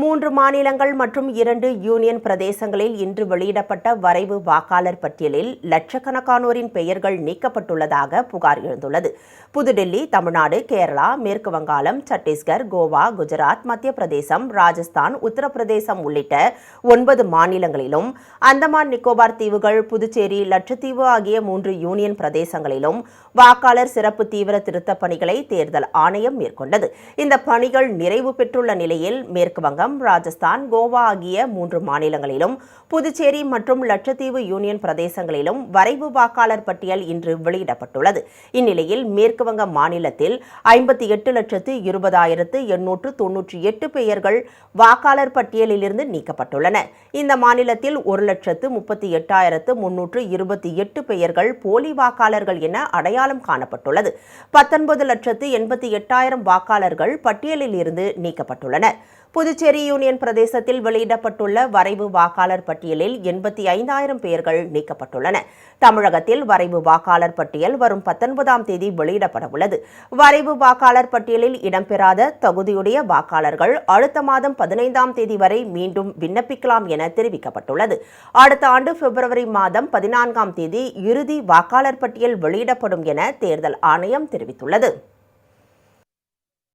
மூன்று மாநிலங்கள் மற்றும் இரண்டு யூனியன் பிரதேசங்களில் இன்று வெளியிடப்பட்ட வரைவு வாக்காளர் பட்டியலில் லட்சக்கணக்கானோரின் பெயர்கள் நீக்கப்பட்டுள்ளதாக புகார் எழுந்துள்ளது. புதுடெல்லி தமிழ்நாடு கேரளா மேற்கு வங்காளம் சத்தீஸ்கர் கோவா குஜராத் மத்திய பிரதேசம் ராஜஸ்தான் உத்தரப்பிரதேசம் உள்ளிட்ட ஒன்பது மாநிலங்களிலும் அந்தமான் நிக்கோபார் தீவுகள் புதுச்சேரி லட்சத்தீவு ஆகிய மூன்று யூனியன் பிரதேசங்களிலும் வாக்காளர் சிறப்பு தீவிர திருத்தப் பணிகளை தேர்தல் ஆணையம் மேற்கொண்டது. இந்த பணிகள் நிறைவு பெற்றுள்ள நிலையில் மேற்கு வங்கம் ராஜஸ்தான் கோவா ஆகிய மூன்று மாநிலங்களிலும் புதுச்சேரி மற்றும் லட்சத்தீவு யூனியன் பிரதேசங்களிலும் வரைவு வாக்காளர் பட்டியல் இன்று வெளியிடப்பட்டுள்ளது. இந்நிலையில் மேற்குவங்க மாநிலத்தில் ஐம்பத்தி எட்டு லட்சத்து இருபதாயிரத்து எண்ணூற்று தொன்னூற்றி எட்டு பெயர்கள் வாக்காளர் பட்டியலிலிருந்து நீக்கப்பட்டுள்ளன. இந்த மாநிலத்தில் ஒரு லட்சத்து முப்பத்தி எட்டாயிரத்து முன்னூற்று இருபத்தி எட்டு பெயர்கள் போலி வாக்காளர்கள் என அடையாளம் காணப்பட்டுள்ளது. பத்தொன்பது லட்சத்து எண்பத்தி எட்டாயிரம் வாக்காளர்கள் பட்டியலில் இருந்து நீக்கப்பட்டுள்ளனர். புதுச்சேரி யூனியன் பிரதேசத்தில் வெளியிடப்பட்டுள்ள வரைவு வாக்காளர் பட்டியலில் எண்பத்தி ஐந்தாயிரம் பெயர்கள் நீக்கப்பட்டுள்ளன. தமிழகத்தில் வரைவு வாக்காளர் பட்டியல் வரும் பத்தொன்பதாம் தேதி வெளியிடப்பட உள்ளது. வரைவு வாக்காளர் பட்டியலில் இடம்பெறாத தகுதியுடைய வாக்காளர்கள் அடுத்த மாதம் பதினைந்தாம் தேதி வரை மீண்டும் விண்ணப்பிக்கலாம் என தெரிவிக்கப்பட்டுள்ளது. அடுத்த ஆண்டு பிப்ரவரி மாதம் பதினான்காம் தேதி இறுதி வாக்காளர் பட்டியல் வெளியிடப்படும் என தேர்தல் ஆணையம் தெரிவித்துள்ளது.